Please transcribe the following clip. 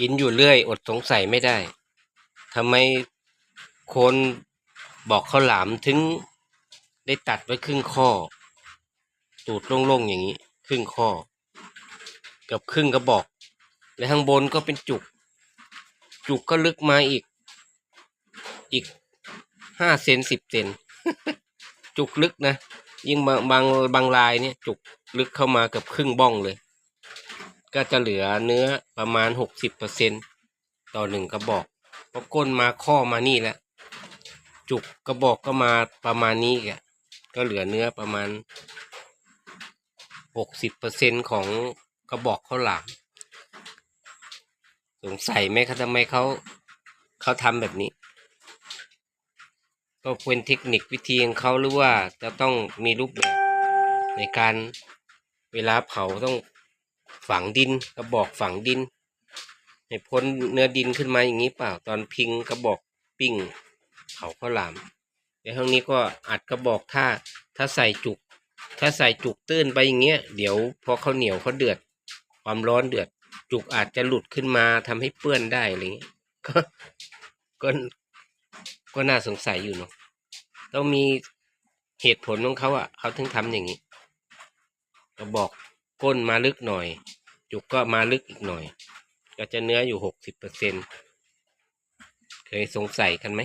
กินอยู่เรื่อย อดสงสัยไม่ได้ทำไมคนบอกข้าวหลามถึงได้ตัดไว้ครึ่งข้อ ตูดโล่งๆอย่างนี้ ครึ่งข้อกือบครึ่งกระบอก และข้างบนก็เป็นจุก จุกก็ลึกมาอีก อีกห้าเซนสิบเซนจุกลึกนะ ยิ่งบางบางบางลายเนี่ย จุกลึกเข้ามากือบครึ่งบ้องเลย ก็จะเหลือเนื้อประมาณหกสิบเปอร์เซ็นต่อหนึ่งกระบอกเพราะก้นมาข้อมานี่แล้วจุกกระบอกก็มาประมาณนี้แกก็เหลือเนื้อประมาณหกสิบเปอร์เซ็นของกระบอกข้าวหลามสงสัยไหมครับทำไมเขาเขาทำแบบนี้ ก็เป็นเทคนิควิธีของเขาหรือว่าจะต้องมีรูปแบบในการเวลาเผาต้อง ฝังดินกระบอกฝังดินให้พ้นเนื้อดินขึ้นมาอย่างนี้เปล่าตอนพิงกระบอกปิ้งเผาข้าวหลามในห้องนี้ก็อัดกระบอกถ้าถ้าใส่จุก ถ้าใส่จุกตื้นไปอย่างเงี้ยเดี๋ยวพอเขาวเหนียวเขาเดือด ความร้อนเดือด จุกอาจจะหลุดขึ้นมาทำให้เปื้อนได้อะไรเงี้ยก็ก็ก็น่าสงสัยอยู่เนาะต้องมีเหตุผลของเขาอะเขาถึงทำอย่างนี้ก็บอก ก้นมาลึกหน่อย จุกก็มาลึกอีกหน่อย ก็จะเนื้ออยู่หกสิบเปอร์เซ็นเคยสงสัยกันไหม